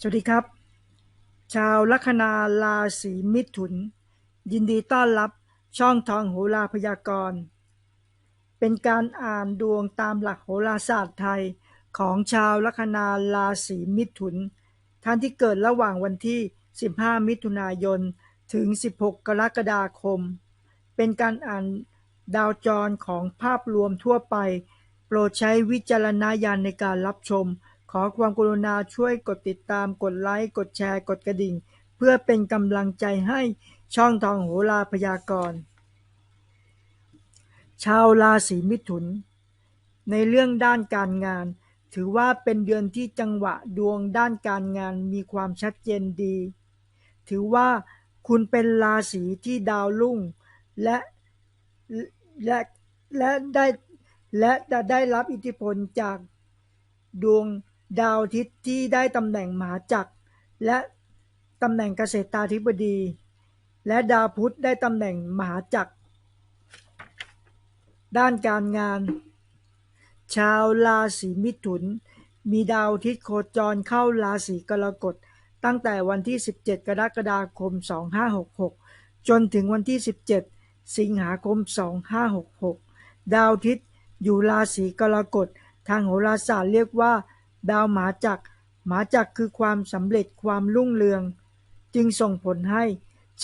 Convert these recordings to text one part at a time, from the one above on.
สวัสดีครับ ชาวลัคนาราศีมิถุน ยินดีต้อนรับช่องทองโหราพยากรณ์ เป็นการอ่านดวงตามหลักโหราศาสตร์ไทยของชาวลัคนาราศีมิถุน ท่านที่เกิดระหว่างวันที่ 15 มิถุนายน ถึง 16 กรกฎาคม เป็นการอ่านดาวจรของภาพรวมทั่วไป โปรดใช้วิจารณญาณในการรับชม อความกรุณาช่วยกดติดตาม กดไลค์ กดแชร์ กดกระดิ่ง เพื่อเป็นกำลังใจให้ช่องทองโหราพยากรณ์ ชาวราศีมิถุน ในเรื่องด้านการงาน ถือว่าเป็นเดือนที่จังหวะดวงด้านการงานมีความชัดเจนดี ถือว่าคุณเป็นราศีที่ดาวรุ่งและและและได้และจะได้รับอิทธิพลจากดวง ดาวอาทิตย์ที่ได้ตำแหน่งมหาจักรและตำแหน่งเกษตราธิบดี และดาวพุธได้ตำแหน่งมหาจักร ด้านการงาน ชาวราศีมิถุน มีดาวอาทิตย์โคจรเข้าราศีกรกฎตั้งแต่วันที่ 17 กรกฎาคม 2566 จนถึงวันที่ 17 สิงหาคม 2566 ดาวอาทิตย์อยู่ราศีกรกฎทางโหราศาสตร์เรียกว่า ดาวหมาจักรหมาจักรคือความสำเร็จความรุ่งเรือง จึงส่งผลให้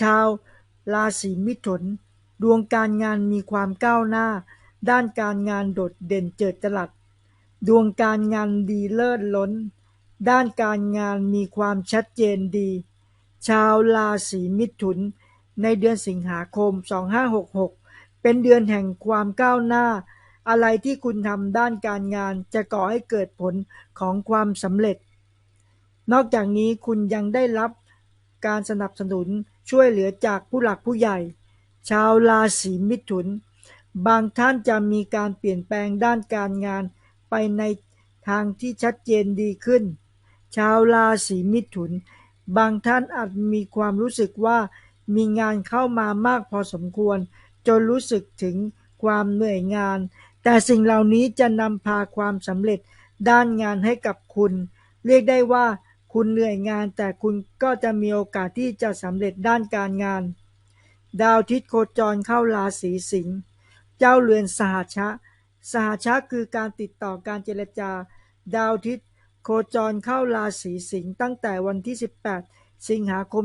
ชาว ราศีมิถุน ดวงการงานมีความก้าวหน้า ด้านการงานโดดเด่นเจิดจรัส ดวงการงานดีเลิศล้น ด้านการงานมีความชัดเจนดี ชาวราศีมิถุน ในเดือนสิงหาคม 2566 เป็นเดือนแห่งความก้าวหน้า อะไรที่คุณทำด้านการงานจะก่อให้เกิดผลของความสำเร็จ นอกจากนี้คุณยังได้รับการสนับสนุนช่วยเหลือจากผู้หลักผู้ใหญ่ ชาวราศีมิถุน บางท่านจะมีการเปลี่ยนแปลงด้านการงานไปในทางที่ชัดเจนดีขึ้น ชาวราศีมิถุน บางท่านอาจมีความรู้สึกว่ามีงานเข้ามามากพอสมควร จนรู้สึกถึงความเหนื่อยงาน แต่สิ่งเหล่านี้จะนำพาความสำเร็จด้านงานให้กับคุณ เรียกได้ว่าคุณเหนื่อยงานแต่คุณก็จะมีโอกาสที่จะสำเร็จด้านการงาน ดาวอาทิตย์โคจรเข้าราศีสิงห์เจ้าเรือนสหชะ สหชะคือการติดต่อการเจรจา ดาวอาทิตย์โคจรเข้าราศีสิงห์ตั้งแต่วันที่ 18 สิงหาคม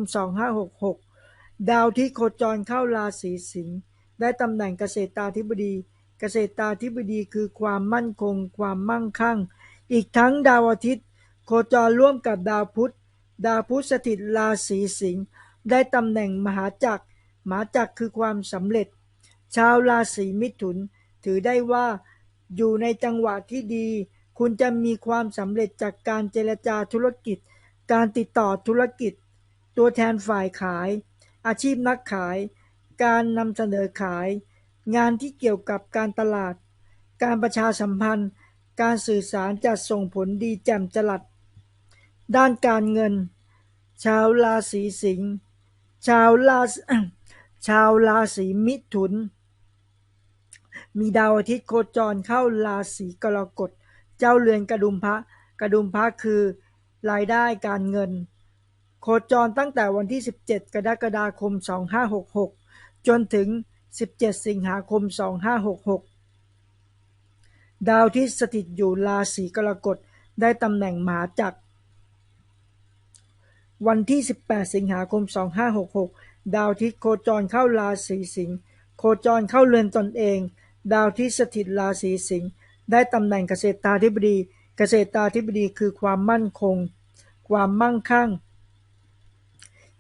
2566 ดาวที่โคจรเข้าราศีสิงห์ได้ตำแหน่งเกษตราธิบดี เกษตราธิบดีคือความมั่นคง ความมั่งคั่ง อีกทั้งดาวอาทิตย์ โคจรร่วมกับดาวพุธ ดาวพุธสถิตราศีสิงห์ได้ตำแหน่งมหาจักรมหาจักรคือความสำเร็จ ชาวราศีมิถุน ถือได้ว่า อยู่ในจังหวะที่ดี คุณจะมีความสำเร็จจากการเจรจาธุรกิจ การติดต่อธุรกิจ ตัวแทนฝ่ายขาย อาชีพนักขาย การนำเสนอขาย งานที่เกี่ยวกับการตลาด การประชาสัมพันธ์ การสื่อสารจะส่งผลดีแจ่มจรัส ด้านการเงิน ชาวราศีสิงห์ ชาวราชาวราศีมิถุน มีดาวอาทิตย์โคจรเข้าราศีกรกฎ เจ้าเรือนกระดุมพระ กระดุมพระคือรายได้การเงิน โคจรตั้งแต่วันที่ 17 กรกฎาคม 2566 จนถึง 17สิงหาคม2566ดาวที่สถิตอยู่ราศีกรกฎได้ตำแหน่งมหาจักร วันที่ 18 สิงหาคม 2566 ดาวที่โคจรเข้าราศีสิงห์โคจรเข้าเรือนตนเอง ดาวที่สถิตราศีสิงห์ได้ตำแหน่งเกษตราธิบดี เกษตราธิบดีคือความมั่นคง ความมั่งคั่ง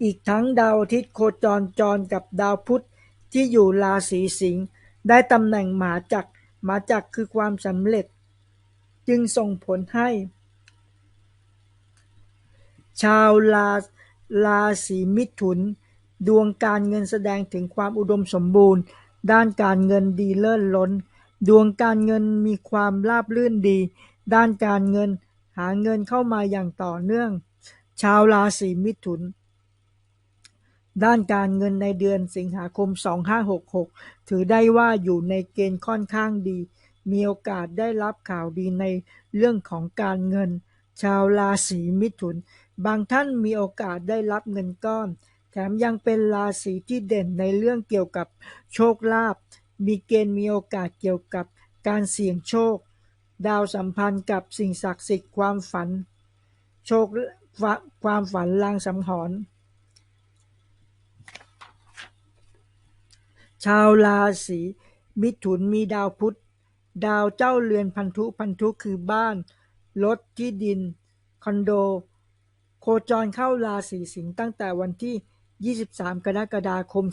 อีกทั้งดาวอาทิตย์โคจรจรกับดาวพุธ ที่อยู่ราศีสิงห์ได้ตำแหน่งมหาจักร มหาจักรคือความสำเร็จ จึงส่งผลให้ ชาวราราศีมิถุน ดวงการเงินแสดงถึงความอุดมสมบูรณ์ ด้านการเงินดีเลิศล้น ดวงการเงินมีความราบรื่นดี ด้านการเงินหาเงินเข้ามาอย่างต่อเนื่อง ชาวราศีมิถุน ด้านการเงินในเดือนสิงหาคม 2566 ถือได้ว่าอยู่ในเกณฑ์ค่อนข้างดี มีโอกาสได้รับข่าวดีในเรื่องของการเงิน ชาวราศีมิถุน บางท่านมีโอกาสได้รับเงินก้อน แถมยังเป็นราศีที่เด่นในเรื่องเกี่ยวกับโชคลาภ มีเกณฑ์มีโอกาสเกี่ยวกับการเสี่ยงโชค ดาวสัมพันธ์กับสิ่งศักดิ์สิทธิ์ความฝัน โชคความฝันลางสังหรณ์ ชาวราศีมิถุนมีดาวพุธ ดาวเจ้าเรือนพันธุพันธุคือบ้าน รถที่ดิน คอนโด โคจรเข้าราศีสิงห์ตั้งแต่วันที่ 23 กรกฎาคม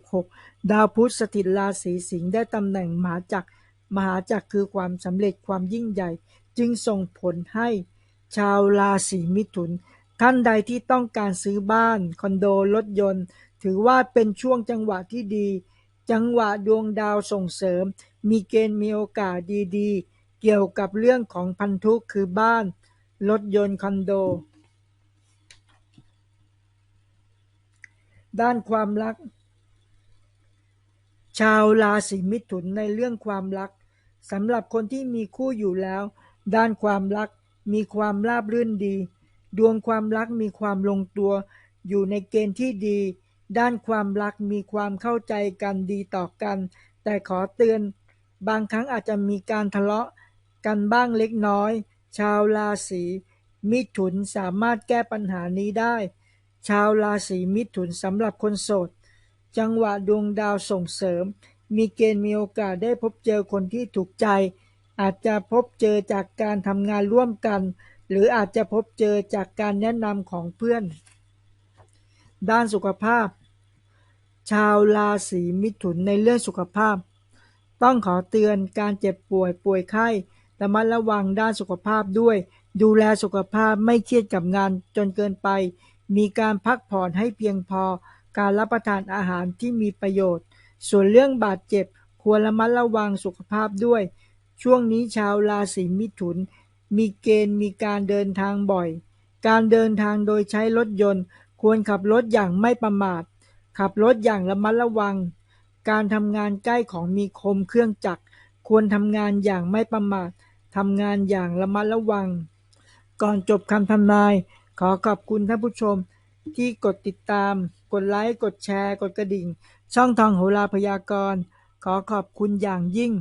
2566 ดาวพุธสถิตราศีสิงห์ได้ตำแหน่งมหาจักรมหาจักรคือความสำเร็จความยิ่งใหญ่ จึงส่งผลให้ ชาวราศีมิถุน ท่านใดที่ต้องการซื้อบ้าน คอนโดรถยนต์ ถือว่าเป็นช่วงจังหวะที่ดี จังหวะดวงดาวส่งเสริม มีเกณฑ์มีโอกาสดีๆ เกี่ยวกับเรื่องของพันธุคือบ้าน รถยนต์คอนโด ด้านความรัก ชาวราศีมิถุนในเรื่องความรักสำหรับคนที่มีคู่อยู่แล้ว ด้านความรักมีความราบรื่นดี ดวงความรักมีความลงตัว อยู่ในเกณฑ์ที่ดี ด้านความรักมีความเข้าใจกันดีต่อกัน แต่ขอเตือน บางครั้งอาจจะมีการทะเลาะกันบ้างเล็กน้อย ชาวราศีมิถุนสามารถแก้ปัญหานี้ได้ ชาวราศีมิถุนสำหรับคนโสด จังหวะดวงดาวส่งเสริม มีเกณฑ์มีโอกาสได้พบเจอคนที่ถูกใจ อาจจะพบเจอจากการทำงานร่วมกัน หรืออาจจะพบเจอจากการแนะนำของเพื่อน ด้านสุขภาพ ชาวราศีมิถุนในเรื่องสุขภาพ ต้องขอเตือนการเจ็บป่วยป่วยไข้ระมัดระวังด้านสุขภาพด้วย ดูแลสุขภาพไม่เครียดกับงานจนเกินไป มีการพักผ่อนให้เพียงพอ การรับประทานอาหารที่มีประโยชน์ ส่วนเรื่องบาดเจ็บ ควรระมัดระวังสุขภาพด้วย ช่วงนี้ชาวราศีมิถุน มีเกณฑ์มีการเดินทางบ่อย การเดินทางโดยใช้รถยนต์ ควรขับรถอย่างไม่ประมาท ขับรถอย่างระมัดระวัง การทำงานใกล้ของมีคมเครื่องจักร ควรทำงานอย่างไม่ประมาท ทำงานอย่างระมัดระวัง ก่อนจบคำทำนาย ขอขอบคุณท่านผู้ชม ที่กดติดตาม กดไลค์ กดแชร์ กดกระดิ่ง ช่องทองโหราพยากรณ์ ขอขอบคุณอย่างยิ่ง